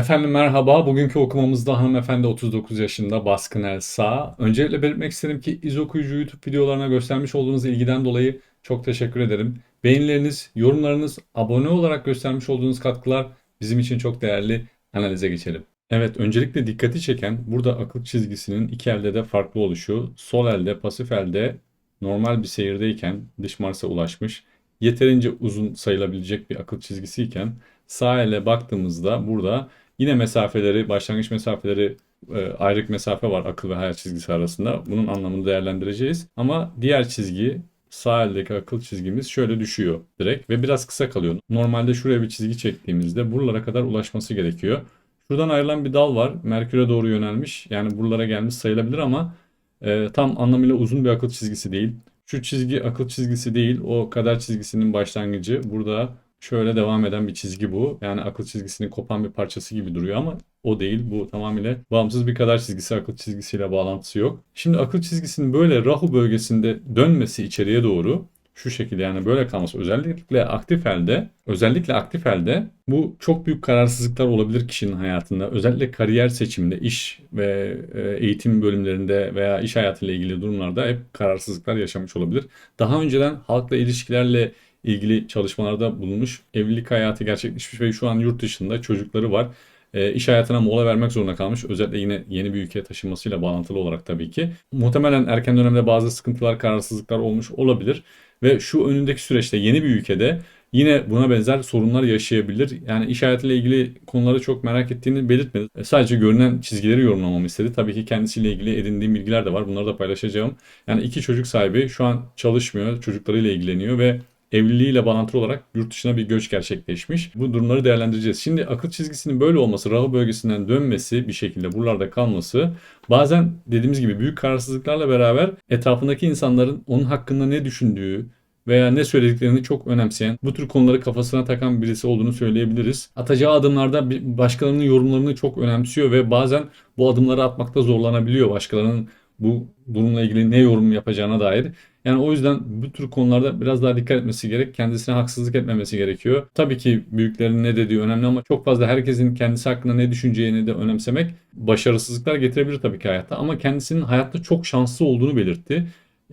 Efendim merhaba. Bugünkü okumamızda hanımefendi 39 yaşında baskın Elsa. Öncelikle belirtmek isterim ki İz Okuyucu YouTube videolarına göstermiş olduğunuz ilgiden dolayı çok teşekkür ederim. Beğenileriniz, yorumlarınız, abone olarak göstermiş olduğunuz katkılar bizim için çok değerli. Analize geçelim. Evet, öncelikle dikkati çeken burada akıl çizgisinin iki elde de farklı oluşu. Sol elde, pasif elde normal bir seyirdeyken dış Mars'a ulaşmış. Yeterince uzun sayılabilecek bir akıl çizgisiyken sağ ele baktığımızda burada Yine mesafeleri, başlangıç mesafeleri e, ayrık mesafe var akıl ve hayal çizgisi arasında. Bunun anlamını değerlendireceğiz. Ama diğer çizgi sağ eldeki akıl çizgimiz şöyle düşüyor direkt ve biraz kısa kalıyor. Normalde şuraya bir çizgi çektiğimizde buralara kadar ulaşması gerekiyor. Şuradan ayrılan bir dal var. Merkür'e doğru yönelmiş. Yani buralara gelmiş sayılabilir ama e, tam anlamıyla uzun bir akıl çizgisi değil. Şu çizgi akıl çizgisi değil. O kader çizgisinin başlangıcı. Burada şöyle devam eden bir çizgi bu. Yani akıl çizgisinin kopan bir parçası gibi duruyor ama o değil. Bu tamamıyla bağımsız bir kadar çizgisi, akıl çizgisiyle bağlantısı yok. Şimdi akıl çizgisinin böyle Rahu bölgesinde dönmesi içeriye doğru şu şekilde yani böyle kalması özellikle aktif elde özellikle aktif elde bu çok büyük kararsızlıklar olabilir kişinin hayatında. Özellikle kariyer seçiminde, iş ve e, eğitim bölümlerinde veya iş hayatıyla ilgili durumlarda hep kararsızlıklar yaşamış olabilir. Daha önceden halkla ilişkilerle ilgili çalışmalarda bulunmuş. Evlilik hayatı gerçekleşmiş ve şu an yurt dışında çocukları var. E, iş hayatına mola vermek zorunda kalmış. Özellikle yine yeni bir ülkeye taşınmasıyla bağlantılı olarak tabii ki. Muhtemelen erken dönemde bazı sıkıntılar, kararsızlıklar olmuş olabilir. Ve şu önündeki süreçte yeni bir ülkede yine buna benzer sorunlar yaşayabilir. Yani iş hayatıyla ilgili konuları çok merak ettiğini belirtmedi. E, sadece görünen çizgileri yorumlamamı istedi. Tabii ki kendisiyle ilgili edindiğim bilgiler de var. Bunları da paylaşacağım. Yani iki çocuk sahibi şu an çalışmıyor, çocuklarıyla ilgileniyor ve evliliğiyle bağlantılı olarak yurt dışına bir göç gerçekleşmiş. Bu durumları değerlendireceğiz. Şimdi akıl çizgisinin böyle olması, rahu bölgesinden dönmesi bir şekilde buralarda kalması bazen dediğimiz gibi büyük kararsızlıklarla beraber etrafındaki insanların onun hakkında ne düşündüğü, veya ne söylediklerini çok önemseyen, bu tür konuları kafasına takan birisi olduğunu söyleyebiliriz. Atacağı adımlarda başkalarının yorumlarını çok önemsiyor ve bazen bu adımları atmakta zorlanabiliyor başkalarının bu durumla ilgili ne yorum yapacağına dair. Yani o yüzden bu tür konularda biraz daha dikkat etmesi gerek. Kendisine haksızlık etmemesi gerekiyor. Tabii ki büyüklerin ne dediği önemli ama çok fazla herkesin kendisi hakkında ne düşüneceğini de önemsemek başarısızlıklar getirebilir tabii ki hayatta. Ama kendisinin hayatta çok şanslı olduğunu belirtti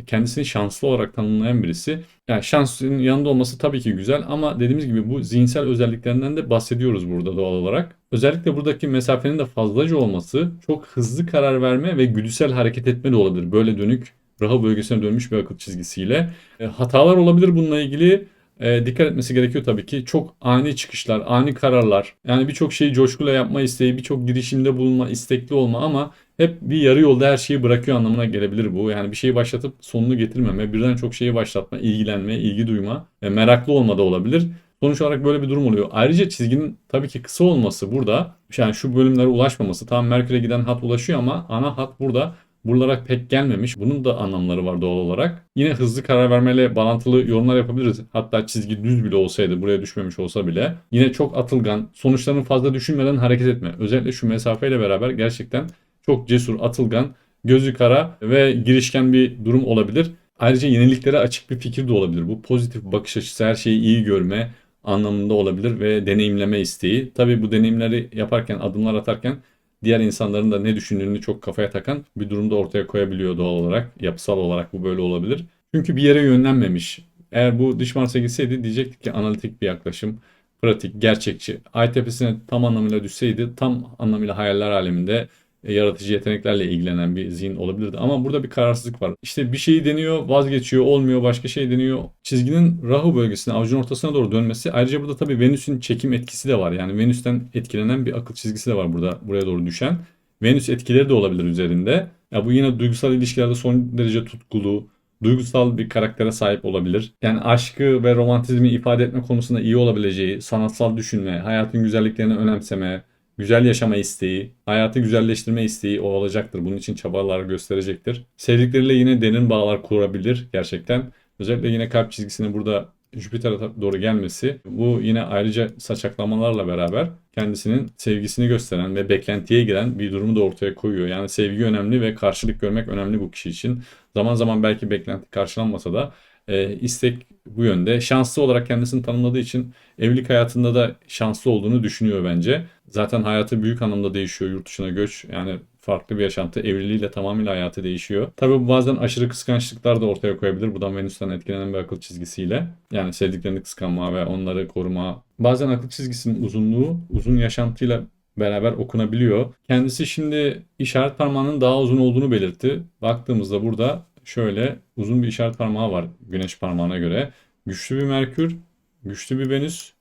kendisini şanslı olarak tanımlayan birisi. Yani şansın yanında olması tabii ki güzel ama dediğimiz gibi bu zihinsel özelliklerinden de bahsediyoruz burada doğal olarak. Özellikle buradaki mesafenin de fazlaca olması çok hızlı karar verme ve güdüsel hareket etme de olabilir. Böyle dönük Rahu bölgesine dönmüş bir akıl çizgisiyle. E, hatalar olabilir bununla ilgili. E, dikkat etmesi gerekiyor tabii ki. Çok ani çıkışlar, ani kararlar. Yani birçok şeyi coşkuyla yapma isteği, birçok girişimde bulunma, istekli olma ama hep bir yarı yolda her şeyi bırakıyor anlamına gelebilir bu. Yani bir şeyi başlatıp sonunu getirmeme, birden çok şeyi başlatma, ilgilenme, ilgi duyma, e, meraklı olma da olabilir. Sonuç olarak böyle bir durum oluyor. Ayrıca çizginin tabii ki kısa olması burada. Yani şu bölümlere ulaşmaması. Tam Merkür'e giden hat ulaşıyor ama ana hat burada buralara pek gelmemiş. Bunun da anlamları var doğal olarak. Yine hızlı karar vermeyle bağlantılı yorumlar yapabiliriz. Hatta çizgi düz bile olsaydı buraya düşmemiş olsa bile. Yine çok atılgan, sonuçlarını fazla düşünmeden hareket etme. Özellikle şu mesafeyle beraber gerçekten çok cesur, atılgan, gözü kara ve girişken bir durum olabilir. Ayrıca yeniliklere açık bir fikir de olabilir. Bu pozitif bakış açısı, her şeyi iyi görme anlamında olabilir ve deneyimleme isteği. Tabii bu deneyimleri yaparken, adımlar atarken diğer insanların da ne düşündüğünü çok kafaya takan bir durumda ortaya koyabiliyor doğal olarak. Yapısal olarak bu böyle olabilir. Çünkü bir yere yönlenmemiş. Eğer bu dış Mars'a gitseydi diyecektik ki analitik bir yaklaşım, pratik, gerçekçi. Ay tepesine tam anlamıyla düşseydi tam anlamıyla hayaller aleminde yaratıcı yeteneklerle ilgilenen bir zihin olabilirdi. Ama burada bir kararsızlık var. İşte bir şeyi deniyor, vazgeçiyor, olmuyor, başka şey deniyor. Çizginin Rahu bölgesine, avucun ortasına doğru dönmesi. Ayrıca burada tabii Venüs'ün çekim etkisi de var. Yani Venüs'ten etkilenen bir akıl çizgisi de var burada buraya doğru düşen. Venüs etkileri de olabilir üzerinde. Ya bu yine duygusal ilişkilerde son derece tutkulu, duygusal bir karaktere sahip olabilir. Yani aşkı ve romantizmi ifade etme konusunda iyi olabileceği, sanatsal düşünme, hayatın güzelliklerini önemseme, güzel yaşama isteği, hayatı güzelleştirme isteği o olacaktır. Bunun için çabalar gösterecektir. Sevdikleriyle yine derin bağlar kurabilir gerçekten. Özellikle yine kalp çizgisinin burada Jüpiter'e doğru gelmesi bu yine ayrıca saçaklamalarla beraber kendisinin sevgisini gösteren ve beklentiye giren bir durumu da ortaya koyuyor. Yani sevgi önemli ve karşılık görmek önemli bu kişi için. Zaman zaman belki beklenti karşılanmasa da e, istek bu yönde. Şanslı olarak kendisini tanımladığı için evlilik hayatında da şanslı olduğunu düşünüyor bence. Zaten hayatı büyük anlamda değişiyor yurt dışına göç. Yani farklı bir yaşantı. Evliliğiyle tamamıyla hayatı değişiyor. Tabii bu bazen aşırı kıskançlıklar da ortaya koyabilir. Bu da Venüs'ten etkilenen bir akıl çizgisiyle. Yani sevdiklerini kıskanma ve onları koruma. Bazen akıl çizgisinin uzunluğu uzun yaşantıyla beraber okunabiliyor. Kendisi şimdi işaret parmağının daha uzun olduğunu belirtti. Baktığımızda burada şöyle uzun bir işaret parmağı var güneş parmağına göre. Güçlü bir Merkür, güçlü bir Venüs.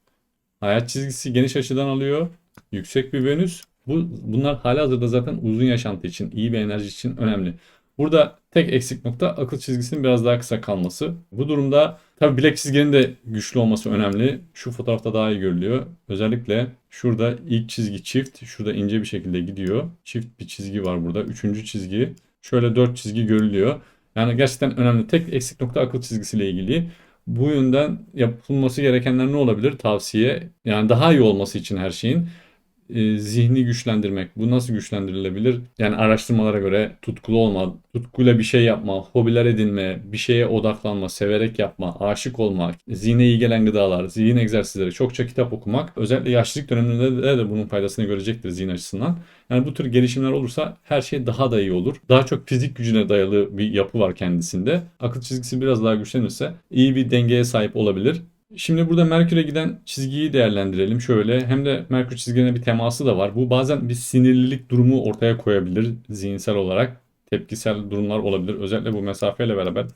Hayat çizgisi geniş açıdan alıyor. Yüksek bir Venüs. Bu, bunlar halihazırda zaten uzun yaşantı için, iyi bir enerji için önemli. Burada tek eksik nokta akıl çizgisinin biraz daha kısa kalması. Bu durumda tabi bilek çizginin de güçlü olması önemli. Şu fotoğrafta daha iyi görülüyor. Özellikle şurada ilk çizgi çift, şurada ince bir şekilde gidiyor. Çift bir çizgi var burada. Üçüncü çizgi, şöyle dört çizgi görülüyor. Yani gerçekten önemli. Tek eksik nokta akıl çizgisiyle ilgili. Bu yönden yapılması gerekenler ne olabilir? Tavsiye. Yani daha iyi olması için her şeyin e, zihni güçlendirmek. Bu nasıl güçlendirilebilir? Yani araştırmalara göre tutkulu olma, tutkuyla bir şey yapma, hobiler edinme, bir şeye odaklanma, severek yapma, aşık olmak, zihne iyi gelen gıdalar, zihin egzersizleri, çokça kitap okumak özellikle yaşlılık döneminde de, de bunun faydasını görecektir zihin açısından. Yani bu tür gelişimler olursa her şey daha da iyi olur. Daha çok fizik gücüne dayalı bir yapı var kendisinde. Akıl çizgisi biraz daha güçlenirse iyi bir dengeye sahip olabilir. Şimdi burada Merkür'e giden çizgiyi değerlendirelim. Şöyle hem de Merkür çizgine bir teması da var. Bu bazen bir sinirlilik durumu ortaya koyabilir zihinsel olarak. Tepkisel durumlar olabilir. Özellikle bu mesafeyle beraber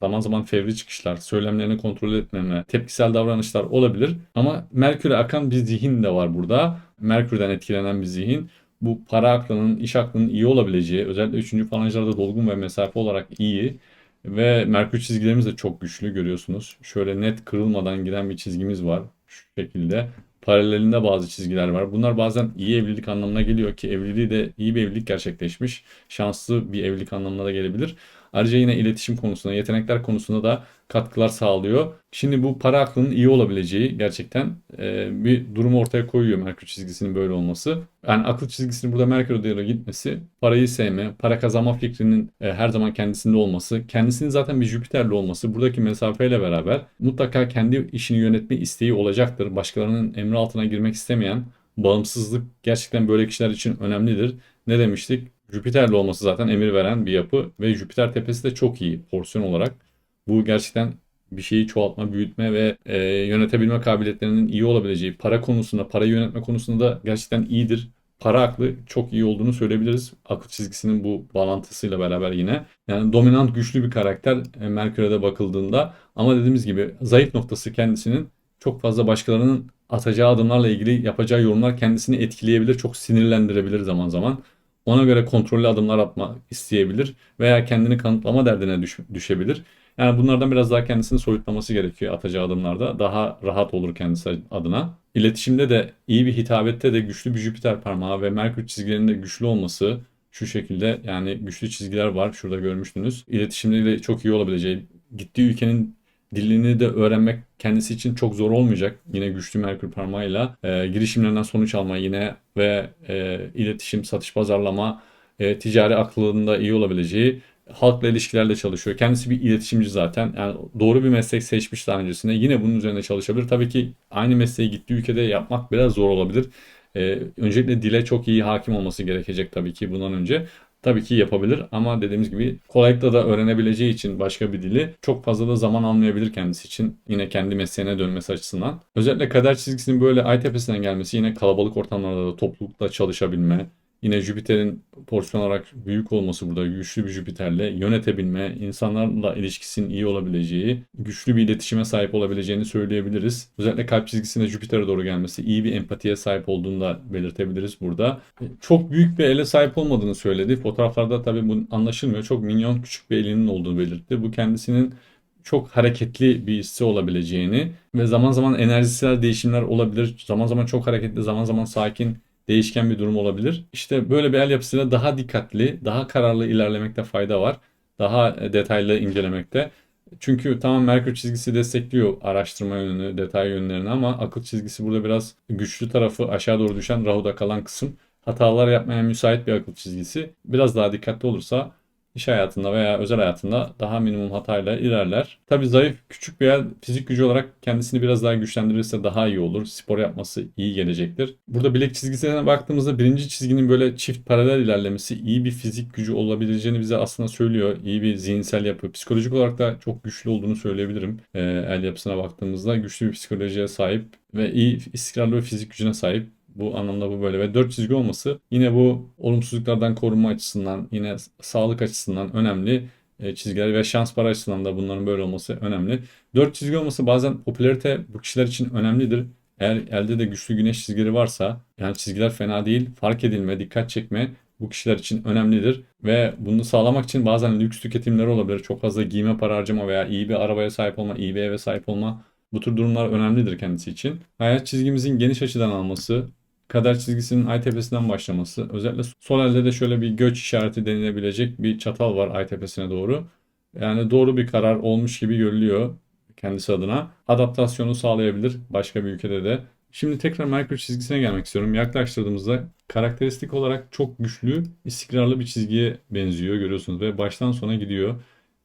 zaman zaman fevri çıkışlar, söylemlerini kontrol etmeme, tepkisel davranışlar olabilir. Ama Merkür'e akan bir zihin de var burada. Merkür'den etkilenen bir zihin. Bu para aklının, iş aklının iyi olabileceği, özellikle 3. falanjlarda dolgun ve mesafe olarak iyi ve Merkür çizgilerimiz de çok güçlü görüyorsunuz. Şöyle net kırılmadan giden bir çizgimiz var. Şu şekilde. Paralelinde bazı çizgiler var. Bunlar bazen iyi evlilik anlamına geliyor ki evliliği de iyi bir evlilik gerçekleşmiş. Şanslı bir evlilik anlamına da gelebilir. Ayrıca yine iletişim konusunda, yetenekler konusunda da katkılar sağlıyor. Şimdi bu para aklının iyi olabileceği gerçekten e, bir durumu ortaya koyuyor Merkür çizgisinin böyle olması. Yani akıl çizgisinin burada Merkür doğru gitmesi, parayı sevme, para kazanma fikrinin e, her zaman kendisinde olması, kendisinin zaten bir Jüpiter'li olması, buradaki mesafeyle beraber mutlaka kendi işini yönetme isteği olacaktır. Başkalarının emri altına girmek istemeyen, bağımsızlık gerçekten böyle kişiler için önemlidir. Ne demiştik? Jüpiter'li olması zaten emir veren bir yapı ve Jüpiter tepesi de çok iyi porsiyon olarak. Bu gerçekten bir şeyi çoğaltma, büyütme ve e, yönetebilme kabiliyetlerinin iyi olabileceği, para konusunda, para yönetme konusunda da gerçekten iyidir. Para aklı çok iyi olduğunu söyleyebiliriz. Akıl çizgisinin bu bağlantısıyla beraber yine. Yani dominant güçlü bir karakter e, Merkür'e bakıldığında. Ama dediğimiz gibi zayıf noktası kendisinin çok fazla başkalarının atacağı adımlarla ilgili yapacağı yorumlar kendisini etkileyebilir, çok sinirlendirebilir zaman zaman. Ona göre kontrollü adımlar atmak isteyebilir veya kendini kanıtlama derdine düş düşebilir. Yani bunlardan biraz daha kendisini soyutlaması gerekiyor atacağı adımlarda. Daha rahat olur kendisi adına. İletişimde de iyi bir hitabette de güçlü bir Jüpiter parmağı ve Merkür çizgilerinde güçlü olması şu şekilde yani güçlü çizgiler var şurada görmüştünüz. İletişimde de çok iyi olabileceği, gittiği ülkenin dilini de öğrenmek kendisi için çok zor olmayacak. Yine güçlü Merkür parmağıyla e, girişimlerinden sonuç alma yine ve e, iletişim, satış, pazarlama, e, ticari aklında iyi olabileceği halkla ilişkilerle çalışıyor. Kendisi bir iletişimci zaten. Yani doğru bir meslek seçmiş daha öncesinde. Yine bunun üzerine çalışabilir. Tabii ki aynı mesleği gittiği ülkede yapmak biraz zor olabilir. Ee, öncelikle dile çok iyi hakim olması gerekecek tabii ki bundan önce. Tabii ki yapabilir ama dediğimiz gibi kolaylıkla da öğrenebileceği için başka bir dili çok fazla da zaman almayabilir kendisi için. Yine kendi mesleğine dönmesi açısından. Özellikle kader çizgisinin böyle ay tepesinden gelmesi yine kalabalık ortamlarda da toplulukla çalışabilme, Yine Jüpiter'in porsiyon olarak büyük olması burada güçlü bir Jüpiter'le yönetebilme, insanlarla ilişkisinin iyi olabileceği, güçlü bir iletişime sahip olabileceğini söyleyebiliriz. Özellikle kalp çizgisinde Jüpiter'e doğru gelmesi, iyi bir empatiye sahip olduğunu da belirtebiliriz burada. Çok büyük bir ele sahip olmadığını söyledi. Fotoğraflarda tabii bu anlaşılmıyor. Çok minyon küçük bir elinin olduğunu belirtti. Bu kendisinin çok hareketli bir hissi olabileceğini ve zaman zaman enerjisel değişimler olabilir. Zaman zaman çok hareketli, zaman zaman sakin değişken bir durum olabilir. İşte böyle bir el yapısıyla daha dikkatli, daha kararlı ilerlemekte fayda var. Daha e, detaylı incelemekte. Çünkü tamam Merkür çizgisi destekliyor araştırma yönünü, detay yönlerini ama akıl çizgisi burada biraz güçlü tarafı aşağı doğru düşen Rahu'da kalan kısım. Hatalar yapmaya müsait bir akıl çizgisi. Biraz daha dikkatli olursa iş hayatında veya özel hayatında daha minimum hatayla ilerler. Tabii zayıf küçük bir yer fizik gücü olarak kendisini biraz daha güçlendirirse daha iyi olur. Spor yapması iyi gelecektir. Burada bilek çizgisine baktığımızda birinci çizginin böyle çift paralel ilerlemesi iyi bir fizik gücü olabileceğini bize aslında söylüyor. İyi bir zihinsel yapı. Psikolojik olarak da çok güçlü olduğunu söyleyebilirim. Ee, el yapısına baktığımızda güçlü bir psikolojiye sahip ve iyi istikrarlı bir fizik gücüne sahip. Bu anlamda bu böyle ve 4 çizgi olması yine bu olumsuzluklardan korunma açısından yine sağlık açısından önemli e, çizgiler ve şans para açısından da bunların böyle olması önemli. 4 çizgi olması bazen popülarite bu kişiler için önemlidir. Eğer elde de güçlü güneş çizgileri varsa yani çizgiler fena değil fark edilme, dikkat çekme bu kişiler için önemlidir ve bunu sağlamak için bazen lüks tüketimleri olabilir. Çok fazla giyime para harcama veya iyi bir arabaya sahip olma, iyi bir eve sahip olma bu tür durumlar önemlidir kendisi için. Hayat çizgimizin geniş açıdan alması, kader çizgisinin ay tepesinden başlaması. Özellikle sol elde de şöyle bir göç işareti denilebilecek bir çatal var ay tepesine doğru. Yani doğru bir karar olmuş gibi görülüyor kendisi adına. Adaptasyonu sağlayabilir başka bir ülkede de. Şimdi tekrar Merkür çizgisine gelmek istiyorum. Yaklaştırdığımızda karakteristik olarak çok güçlü, istikrarlı bir çizgiye benziyor görüyorsunuz ve baştan sona gidiyor.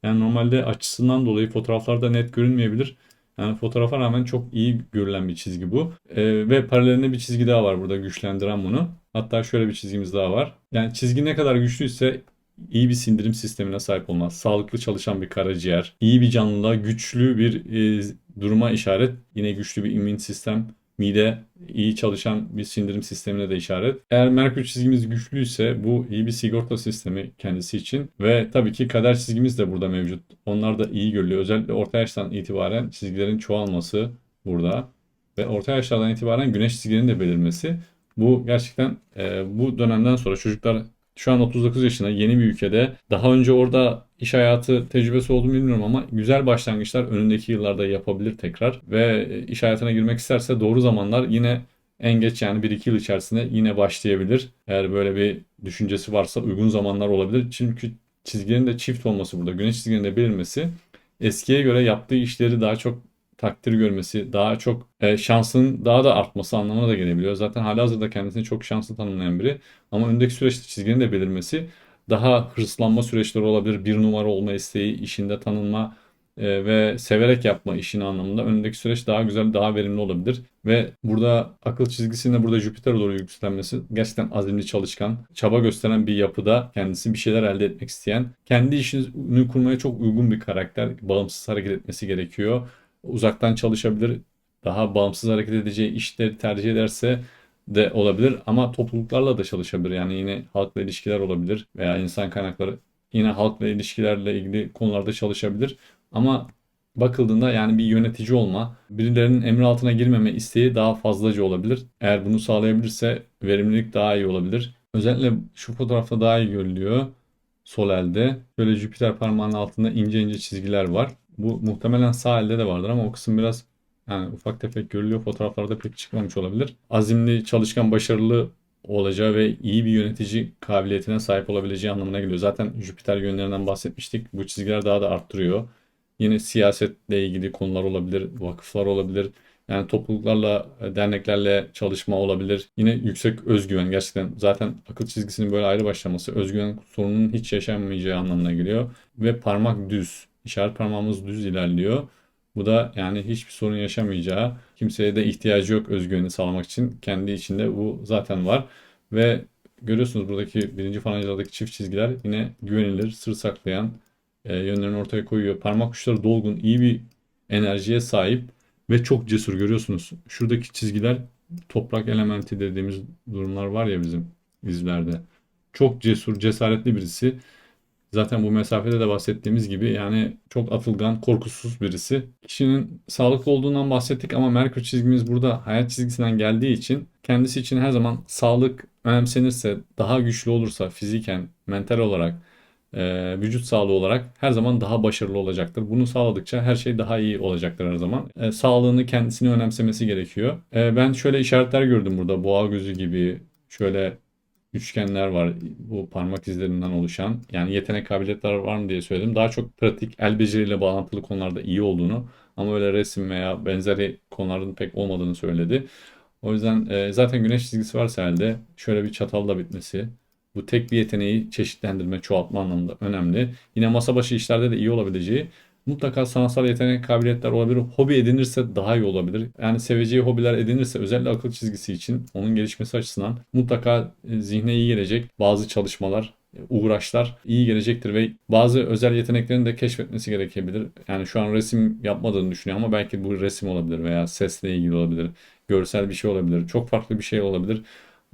Yani normalde açısından dolayı fotoğraflarda net görünmeyebilir. Yani fotoğrafa rağmen çok iyi görülen bir çizgi bu. Ee, ve paralelinde bir çizgi daha var burada güçlendiren bunu. Hatta şöyle bir çizgimiz daha var. Yani çizgi ne kadar güçlüyse iyi bir sindirim sistemine sahip olmaz. Sağlıklı çalışan bir karaciğer, iyi bir canlılığa, güçlü bir e, duruma işaret. Yine güçlü bir immün sistem, mide iyi çalışan bir sindirim sistemine de işaret. Eğer Merkür çizgimiz güçlüyse bu iyi bir sigorta sistemi kendisi için ve tabii ki kader çizgimiz de burada mevcut. Onlar da iyi görülüyor. Özellikle orta yaştan itibaren çizgilerin çoğalması burada ve orta yaşlardan itibaren güneş çizgilerinin de belirmesi. Bu gerçekten e, bu dönemden sonra çocuklar şu an 39 yaşında yeni bir ülkede. Daha önce orada iş hayatı tecrübesi olduğunu bilmiyorum ama güzel başlangıçlar önündeki yıllarda yapabilir tekrar. Ve iş hayatına girmek isterse doğru zamanlar yine en geç yani 1-2 yıl içerisinde yine başlayabilir. Eğer böyle bir düşüncesi varsa uygun zamanlar olabilir. Çünkü çizgilerin de çift olması burada. Güneş çizgilerinin de belirmesi eskiye göre yaptığı işleri daha çok takdir görmesi, daha çok e, şansının daha da artması anlamına da gelebiliyor. Zaten halihazırda kendisini çok şanslı tanımlayan biri. Ama öndeki süreçte çizginin de belirmesi daha hırslanma süreçleri olabilir. Bir numara olma isteği, işinde tanınma e, ve severek yapma işini anlamında önündeki süreç daha güzel, daha verimli olabilir. Ve burada akıl çizgisinde burada Jüpiter'e doğru yükselmesi gerçekten azimli çalışkan, çaba gösteren bir yapıda kendisi bir şeyler elde etmek isteyen, kendi işini kurmaya çok uygun bir karakter, bağımsız hareket etmesi gerekiyor uzaktan çalışabilir. Daha bağımsız hareket edeceği işleri tercih ederse de olabilir ama topluluklarla da çalışabilir. Yani yine halkla ilişkiler olabilir veya insan kaynakları yine halkla ilişkilerle ilgili konularda çalışabilir. Ama bakıldığında yani bir yönetici olma, birilerinin emri altına girmeme isteği daha fazlaca olabilir. Eğer bunu sağlayabilirse verimlilik daha iyi olabilir. Özellikle şu fotoğrafta daha iyi görülüyor. Sol elde. Böyle Jüpiter parmağının altında ince ince çizgiler var. Bu muhtemelen sağ elde de vardır ama o kısım biraz yani ufak tefek görülüyor. Fotoğraflarda pek çıkmamış olabilir. Azimli, çalışkan, başarılı olacağı ve iyi bir yönetici kabiliyetine sahip olabileceği anlamına geliyor. Zaten Jüpiter yönlerinden bahsetmiştik. Bu çizgiler daha da arttırıyor. Yine siyasetle ilgili konular olabilir, vakıflar olabilir. Yani topluluklarla, derneklerle çalışma olabilir. Yine yüksek özgüven gerçekten zaten akıl çizgisinin böyle ayrı başlaması özgüven sorununun hiç yaşanmayacağı anlamına geliyor. Ve parmak düz işaret parmağımız düz ilerliyor. Bu da yani hiçbir sorun yaşamayacağı, kimseye de ihtiyacı yok özgüveni sağlamak için. Kendi içinde bu zaten var. Ve görüyorsunuz buradaki birinci falancalardaki çift çizgiler yine güvenilir, sır saklayan e, yönlerini ortaya koyuyor. Parmak uçları dolgun, iyi bir enerjiye sahip ve çok cesur görüyorsunuz. Şuradaki çizgiler toprak elementi dediğimiz durumlar var ya bizim izlerde. Çok cesur, cesaretli birisi. Zaten bu mesafede de bahsettiğimiz gibi yani çok atılgan, korkusuz birisi. Kişinin sağlıklı olduğundan bahsettik ama Merkür çizgimiz burada hayat çizgisinden geldiği için kendisi için her zaman sağlık önemsenirse, daha güçlü olursa fiziken, mental olarak, e, vücut sağlığı olarak her zaman daha başarılı olacaktır. Bunu sağladıkça her şey daha iyi olacaktır her zaman. E, sağlığını kendisini önemsemesi gerekiyor. E, ben şöyle işaretler gördüm burada. Boğa gözü gibi, şöyle üçgenler var bu parmak izlerinden oluşan. Yani yetenek kabiliyetler var mı diye söyledim. Daha çok pratik, el beceriyle bağlantılı konularda iyi olduğunu ama öyle resim veya benzeri konuların pek olmadığını söyledi. O yüzden e, zaten güneş çizgisi varsa elde şöyle bir çatalla bitmesi Bu tek bir yeteneği çeşitlendirme, çoğaltma anlamında önemli. Yine masa başı işlerde de iyi olabileceği mutlaka sanatsal yetenek, kabiliyetler olabilir. Hobi edinirse daha iyi olabilir. Yani seveceği hobiler edinirse özellikle akıl çizgisi için onun gelişmesi açısından mutlaka e, zihne iyi gelecek bazı çalışmalar, e, uğraşlar iyi gelecektir ve bazı özel yeteneklerini de keşfetmesi gerekebilir. Yani şu an resim yapmadığını düşünüyor ama belki bu resim olabilir veya sesle ilgili olabilir, görsel bir şey olabilir, çok farklı bir şey olabilir.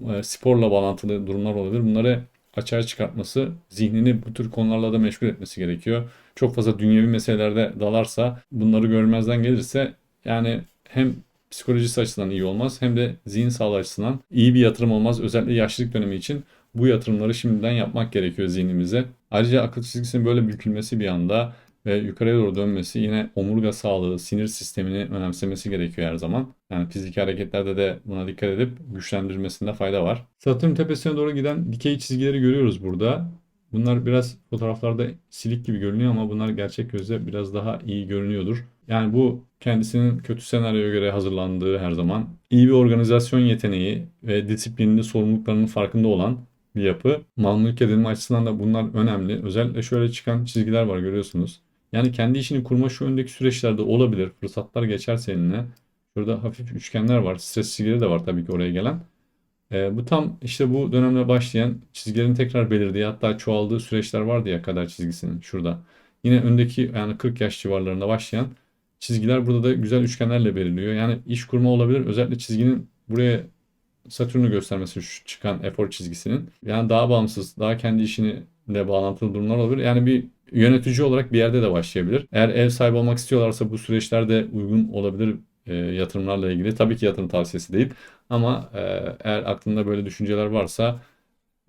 E, Sporla bağlantılı durumlar olabilir. Bunları açığa çıkartması, zihnini bu tür konularla da meşgul etmesi gerekiyor. Çok fazla dünyevi meselelerde dalarsa, bunları görmezden gelirse yani hem psikolojisi açısından iyi olmaz hem de zihin sağlığı açısından iyi bir yatırım olmaz. Özellikle yaşlılık dönemi için bu yatırımları şimdiden yapmak gerekiyor zihnimize. Ayrıca akıl çizgisinin böyle bükülmesi bir anda ve yukarıya doğru dönmesi yine omurga sağlığı, sinir sistemini önemsemesi gerekiyor her zaman. Yani fiziki hareketlerde de buna dikkat edip güçlendirmesinde fayda var. Satürn tepesine doğru giden dikey çizgileri görüyoruz burada. Bunlar biraz fotoğraflarda silik gibi görünüyor ama bunlar gerçek gözle biraz daha iyi görünüyordur. Yani bu kendisinin kötü senaryoya göre hazırlandığı her zaman iyi bir organizasyon yeteneği ve disiplinli sorumluluklarının farkında olan bir yapı. Mal mülk edinme açısından da bunlar önemli. Özellikle şöyle çıkan çizgiler var görüyorsunuz. Yani kendi işini kurma şu öndeki süreçlerde olabilir. Fırsatlar geçerse eline. Şurada hafif üçgenler var. Stres çizgileri de var tabii ki oraya gelen. E, bu tam işte bu dönemde başlayan çizgilerin tekrar belirdiği hatta çoğaldığı süreçler vardı ya kader çizgisinin şurada. Yine öndeki yani 40 yaş civarlarında başlayan çizgiler burada da güzel üçgenlerle belirliyor. Yani iş kurma olabilir. Özellikle çizginin buraya Satürn'ü göstermesi şu çıkan efor çizgisinin. Yani daha bağımsız, daha kendi işini de bağlantılı durumlar olabilir. Yani bir yönetici olarak bir yerde de başlayabilir. Eğer ev sahibi olmak istiyorlarsa bu süreçlerde uygun olabilir e, yatırımlarla ilgili. Tabii ki yatırım tavsiyesi değil. Ama e, eğer aklında böyle düşünceler varsa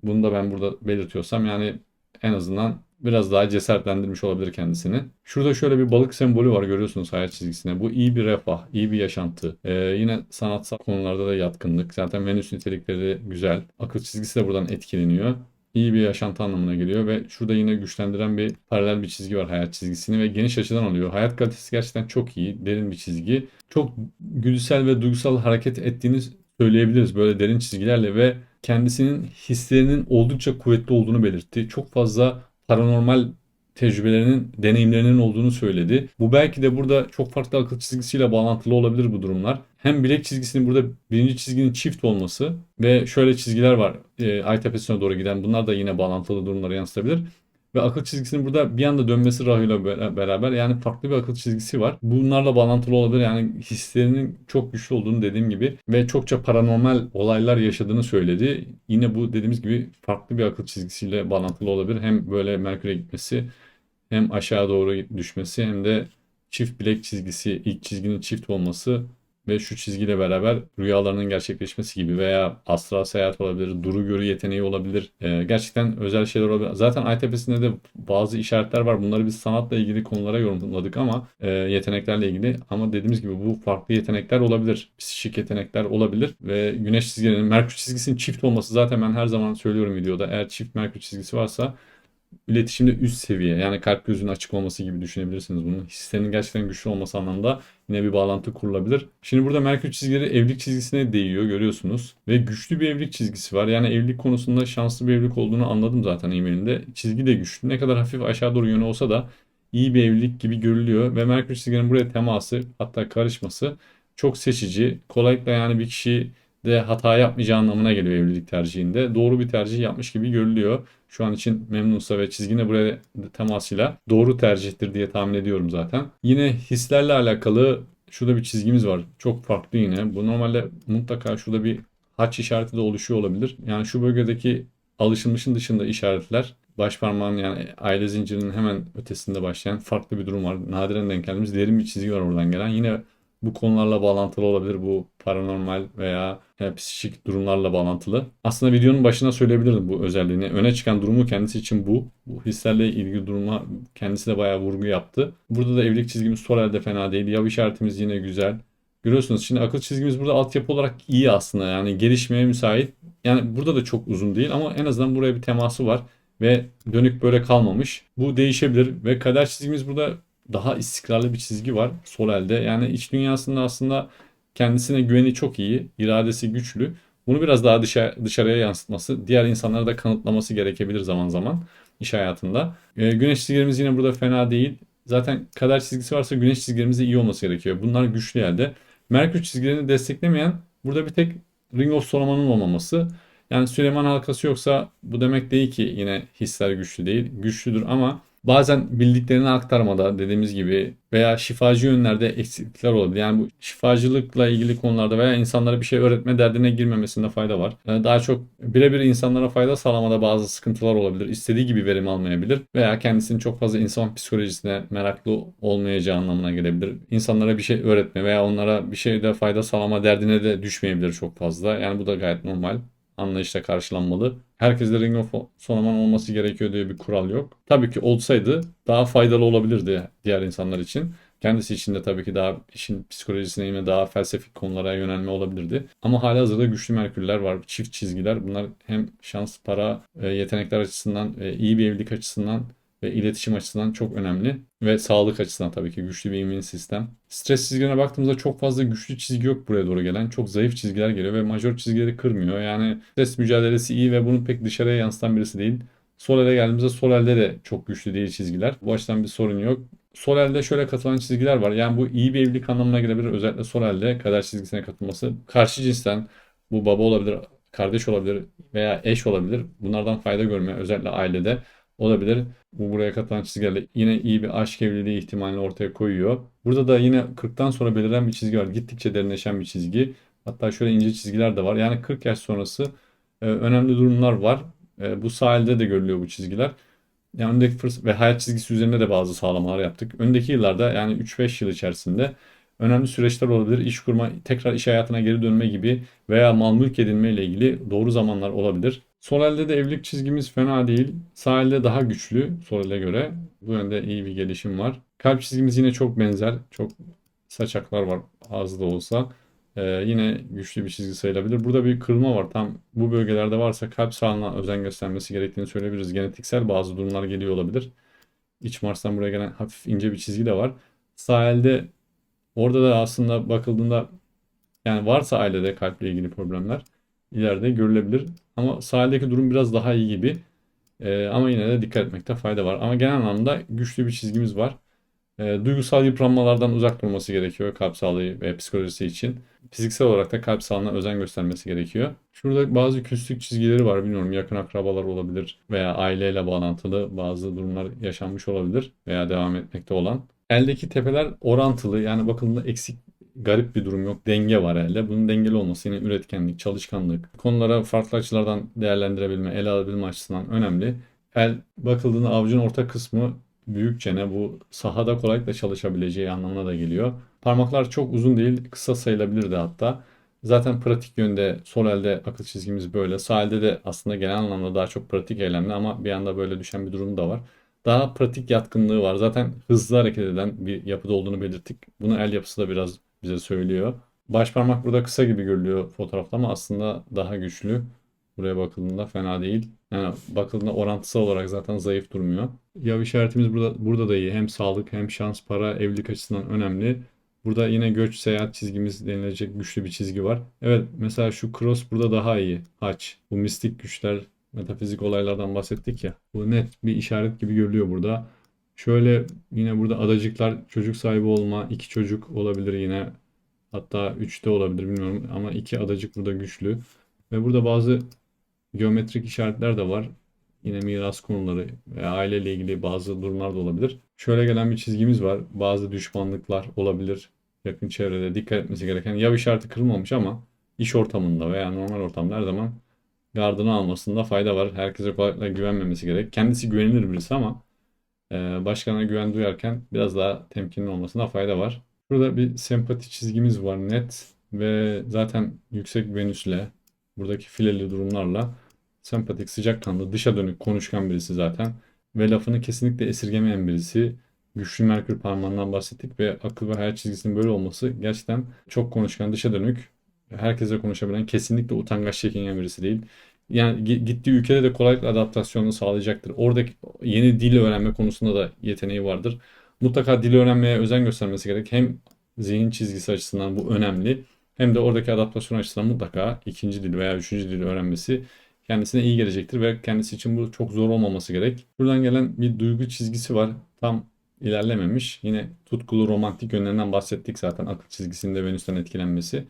bunu da ben burada belirtiyorsam yani en azından biraz daha cesaretlendirmiş olabilir kendisini. Şurada şöyle bir balık sembolü var görüyorsunuz hayat çizgisine. Bu iyi bir refah, iyi bir yaşantı. Ee, yine sanatsal konularda da yatkınlık. Zaten Venüs nitelikleri güzel. Akıl çizgisi de buradan etkileniyor iyi bir yaşantı anlamına geliyor ve şurada yine güçlendiren bir paralel bir çizgi var hayat çizgisini ve geniş açıdan alıyor. Hayat kalitesi gerçekten çok iyi, derin bir çizgi. Çok güdüsel ve duygusal hareket ettiğini söyleyebiliriz böyle derin çizgilerle ve kendisinin hislerinin oldukça kuvvetli olduğunu belirtti. Çok fazla paranormal tecrübelerinin, deneyimlerinin olduğunu söyledi. Bu belki de burada çok farklı akıl çizgisiyle bağlantılı olabilir bu durumlar. Hem bilek çizgisinin burada birinci çizginin çift olması ve şöyle çizgiler var e, ay tepesine doğru giden. Bunlar da yine bağlantılı durumları yansıtabilir. Ve akıl çizgisinin burada bir anda dönmesi rahıyla beraber yani farklı bir akıl çizgisi var. Bunlarla bağlantılı olabilir. Yani hislerinin çok güçlü olduğunu dediğim gibi ve çokça paranormal olaylar yaşadığını söyledi. Yine bu dediğimiz gibi farklı bir akıl çizgisiyle bağlantılı olabilir. Hem böyle Merkür'e gitmesi hem aşağı doğru düşmesi hem de çift bilek çizgisi, ilk çizginin çift olması ve şu çizgiyle beraber rüyalarının gerçekleşmesi gibi veya astral seyahat olabilir, duru görü yeteneği olabilir. Ee, gerçekten özel şeyler olabilir. Zaten ay tepesinde de bazı işaretler var. Bunları biz sanatla ilgili konulara yorumladık ama e, yeteneklerle ilgili. Ama dediğimiz gibi bu farklı yetenekler olabilir. Psikik yetenekler olabilir ve güneş çizgilerinin, merkür çizgisinin çift olması zaten ben her zaman söylüyorum videoda. Eğer çift merkür çizgisi varsa iletişimde üst seviye yani kalp gözünün açık olması gibi düşünebilirsiniz bunu. Hislerinin gerçekten güçlü olması anlamda yine bir bağlantı kurulabilir. Şimdi burada Merkür çizgileri evlilik çizgisine değiyor görüyorsunuz. Ve güçlü bir evlilik çizgisi var. Yani evlilik konusunda şanslı bir evlilik olduğunu anladım zaten e-mailinde. Çizgi de güçlü. Ne kadar hafif aşağı doğru yönü olsa da iyi bir evlilik gibi görülüyor. Ve Merkür çizgilerinin buraya teması hatta karışması çok seçici. Kolaylıkla yani bir kişi de hata yapmayacağı anlamına geliyor evlilik tercihinde. Doğru bir tercih yapmış gibi görülüyor. Şu an için memnunsa ve çizgine buraya temasıyla doğru tercihtir diye tahmin ediyorum zaten. Yine hislerle alakalı şurada bir çizgimiz var. Çok farklı yine. Bu normalde mutlaka şurada bir haç işareti de oluşuyor olabilir. Yani şu bölgedeki alışılmışın dışında işaretler baş parmağın yani aile zincirinin hemen ötesinde başlayan farklı bir durum var. Nadiren denk geldiğimiz derin bir çizgi var oradan gelen. Yine bu konularla bağlantılı olabilir. Bu paranormal veya e, psikik durumlarla bağlantılı. Aslında videonun başına söyleyebilirdim bu özelliğini. Öne çıkan durumu kendisi için bu. Bu hislerle ilgili duruma kendisi de bayağı vurgu yaptı. Burada da evlilik çizgimiz sol elde fena değil. Yav işaretimiz yine güzel. Görüyorsunuz şimdi akıl çizgimiz burada altyapı olarak iyi aslında. Yani gelişmeye müsait. Yani burada da çok uzun değil ama en azından buraya bir teması var. Ve dönük böyle kalmamış. Bu değişebilir ve kader çizgimiz burada daha istikrarlı bir çizgi var sol elde. Yani iç dünyasında aslında kendisine güveni çok iyi, iradesi güçlü. Bunu biraz daha dışa, dışarıya yansıtması, diğer insanlara da kanıtlaması gerekebilir zaman zaman iş hayatında. E, güneş çizgilerimiz yine burada fena değil. Zaten kader çizgisi varsa güneş çizgilerimiz de iyi olması gerekiyor. Bunlar güçlü yerde. Merkür çizgilerini desteklemeyen burada bir tek Ring of Solomon'un olmaması. Yani Süleyman halkası yoksa bu demek değil ki yine hisler güçlü değil. Güçlüdür ama bazen bildiklerini aktarmada dediğimiz gibi veya şifacı yönlerde eksiklikler olabilir. Yani bu şifacılıkla ilgili konularda veya insanlara bir şey öğretme derdine girmemesinde fayda var. Daha çok birebir insanlara fayda sağlamada bazı sıkıntılar olabilir. İstediği gibi verim almayabilir veya kendisinin çok fazla insan psikolojisine meraklı olmayacağı anlamına gelebilir. İnsanlara bir şey öğretme veya onlara bir şeyde fayda sağlama derdine de düşmeyebilir çok fazla. Yani bu da gayet normal anlayışla karşılanmalı. Herkeste Ring of Solomon olması gerekiyor diye bir kural yok. Tabii ki olsaydı daha faydalı olabilirdi diğer insanlar için. Kendisi için de tabii ki daha işin psikolojisine yine daha felsefik konulara yönelme olabilirdi. Ama hala hazırda güçlü merkürler var. Çift çizgiler. Bunlar hem şans, para, e, yetenekler açısından, e, iyi bir evlilik açısından ve iletişim açısından çok önemli. Ve sağlık açısından tabii ki güçlü bir immün sistem. Stres çizgilerine baktığımızda çok fazla güçlü çizgi yok buraya doğru gelen. Çok zayıf çizgiler geliyor ve majör çizgileri kırmıyor. Yani stres mücadelesi iyi ve bunu pek dışarıya yansıtan birisi değil. Sol ele geldiğimizde sol elde de çok güçlü değil çizgiler. Bu açıdan bir sorun yok. Sol elde şöyle katılan çizgiler var. Yani bu iyi bir evlilik anlamına gelebilir. Özellikle sol elde kader çizgisine katılması. Karşı cinsten bu baba olabilir, kardeş olabilir veya eş olabilir. Bunlardan fayda görmeye özellikle ailede olabilir. Bu buraya katılan çizgilerle yine iyi bir aşk evliliği ihtimalini ortaya koyuyor. Burada da yine 40'tan sonra beliren bir çizgi var. Gittikçe derinleşen bir çizgi. Hatta şöyle ince çizgiler de var. Yani 40 yaş sonrası e, önemli durumlar var. E, bu sahilde de görülüyor bu çizgiler. Yani öndeki fırs ve hayat çizgisi üzerinde de bazı sağlamalar yaptık. Öndeki yıllarda yani 3-5 yıl içerisinde önemli süreçler olabilir. İş kurma, tekrar iş hayatına geri dönme gibi veya mal mülk edinme ile ilgili doğru zamanlar olabilir. Sol elde de evlilik çizgimiz fena değil. Sağ elde daha güçlü sol ele göre. Bu yönde iyi bir gelişim var. Kalp çizgimiz yine çok benzer. Çok saçaklar var az da olsa. Ee, yine güçlü bir çizgi sayılabilir. Burada bir kırılma var. Tam bu bölgelerde varsa kalp sağlığına özen göstermesi gerektiğini söyleyebiliriz. Genetiksel bazı durumlar geliyor olabilir. İç Mars'tan buraya gelen hafif ince bir çizgi de var. Sağ elde orada da aslında bakıldığında yani varsa ailede kalple ilgili problemler ileride görülebilir. Ama sahildeki durum biraz daha iyi gibi. Ee, ama yine de dikkat etmekte fayda var. Ama genel anlamda güçlü bir çizgimiz var. Ee, duygusal yıpranmalardan uzak durması gerekiyor kalp sağlığı ve psikolojisi için. Fiziksel olarak da kalp sağlığına özen göstermesi gerekiyor. Şurada bazı küslük çizgileri var. Bilmiyorum yakın akrabalar olabilir veya aileyle bağlantılı bazı durumlar yaşanmış olabilir veya devam etmekte olan. Eldeki tepeler orantılı yani bakıldığında eksik garip bir durum yok. Denge var elde. Bunun dengeli olması yine üretkenlik, çalışkanlık, konulara farklı açılardan değerlendirebilme, ele alabilme açısından önemli. El bakıldığında avucun orta kısmı büyük çene bu sahada kolaylıkla çalışabileceği anlamına da geliyor. Parmaklar çok uzun değil, kısa sayılabilir de hatta. Zaten pratik yönde sol elde akıl çizgimiz böyle. Sağ elde de aslında genel anlamda daha çok pratik eylemli ama bir anda böyle düşen bir durum da var. Daha pratik yatkınlığı var. Zaten hızlı hareket eden bir yapıda olduğunu belirttik. Bunu el yapısı da biraz bize söylüyor. Baş parmak burada kısa gibi görülüyor fotoğrafta ama aslında daha güçlü. Buraya bakıldığında fena değil. Yani bakıldığında orantısal olarak zaten zayıf durmuyor. Yav işaretimiz burada, burada da iyi. Hem sağlık hem şans, para, evlilik açısından önemli. Burada yine göç, seyahat çizgimiz denilecek güçlü bir çizgi var. Evet mesela şu cross burada daha iyi. Haç. Bu mistik güçler, metafizik olaylardan bahsettik ya. Bu net bir işaret gibi görülüyor burada. Şöyle yine burada adacıklar çocuk sahibi olma, iki çocuk olabilir yine. Hatta üçte olabilir bilmiyorum ama iki adacık burada güçlü. Ve burada bazı geometrik işaretler de var. Yine miras konuları veya aileyle ilgili bazı durumlar da olabilir. Şöyle gelen bir çizgimiz var. Bazı düşmanlıklar olabilir yakın çevrede dikkat etmesi gereken. Yav işareti kırılmamış ama iş ortamında veya normal ortamda her zaman gardını almasında fayda var. Herkese kolaylıkla güvenmemesi gerek. Kendisi güvenilir birisi ama başkana güven duyarken biraz daha temkinli olmasına fayda var. Burada bir sempati çizgimiz var net ve zaten yüksek Venüs'le buradaki fileli durumlarla sempatik, sıcakkanlı, dışa dönük, konuşkan birisi zaten ve lafını kesinlikle esirgemeyen birisi. Güçlü Merkür parmağından bahsettik ve akıl ve hayat çizgisinin böyle olması gerçekten çok konuşkan, dışa dönük, herkese konuşabilen, kesinlikle utangaç çekingen birisi değil yani gittiği ülkede de kolaylıkla adaptasyonunu sağlayacaktır. Oradaki yeni dil öğrenme konusunda da yeteneği vardır. Mutlaka dil öğrenmeye özen göstermesi gerek. Hem zihin çizgisi açısından bu önemli. hem de oradaki adaptasyon açısından mutlaka ikinci dil veya üçüncü dil öğrenmesi kendisine iyi gelecektir ve kendisi için bu çok zor olmaması gerek. Buradan gelen bir duygu çizgisi var. Tam ilerlememiş. Yine tutkulu romantik yönlerinden bahsettik zaten. Akıl çizgisinde Venüs'ten etkilenmesi.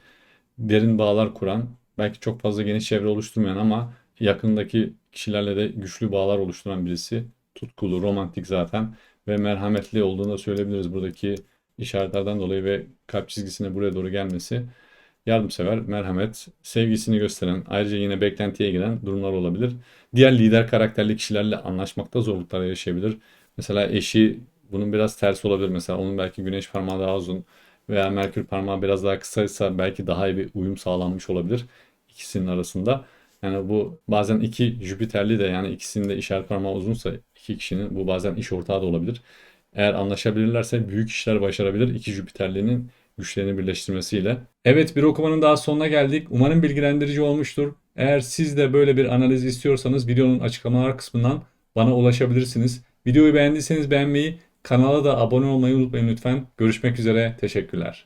Derin bağlar kuran, belki çok fazla geniş çevre oluşturmayan ama yakındaki kişilerle de güçlü bağlar oluşturan birisi. Tutkulu, romantik zaten ve merhametli olduğunu da söyleyebiliriz buradaki işaretlerden dolayı ve kalp çizgisine buraya doğru gelmesi yardımsever, merhamet, sevgisini gösteren, ayrıca yine beklentiye giren durumlar olabilir. Diğer lider karakterli kişilerle anlaşmakta zorluklar yaşayabilir. Mesela eşi bunun biraz tersi olabilir. Mesela onun belki güneş parmağı daha uzun veya Merkür parmağı biraz daha kısaysa belki daha iyi bir uyum sağlanmış olabilir ikisinin arasında. Yani bu bazen iki Jüpiterli de yani ikisinin de işaret parmağı uzunsa iki kişinin bu bazen iş ortağı da olabilir. Eğer anlaşabilirlerse büyük işler başarabilir iki Jüpiterlinin güçlerini birleştirmesiyle. Evet bir okumanın daha sonuna geldik. Umarım bilgilendirici olmuştur. Eğer siz de böyle bir analiz istiyorsanız videonun açıklamalar kısmından bana ulaşabilirsiniz. Videoyu beğendiyseniz beğenmeyi, kanala da abone olmayı unutmayın lütfen. Görüşmek üzere, teşekkürler.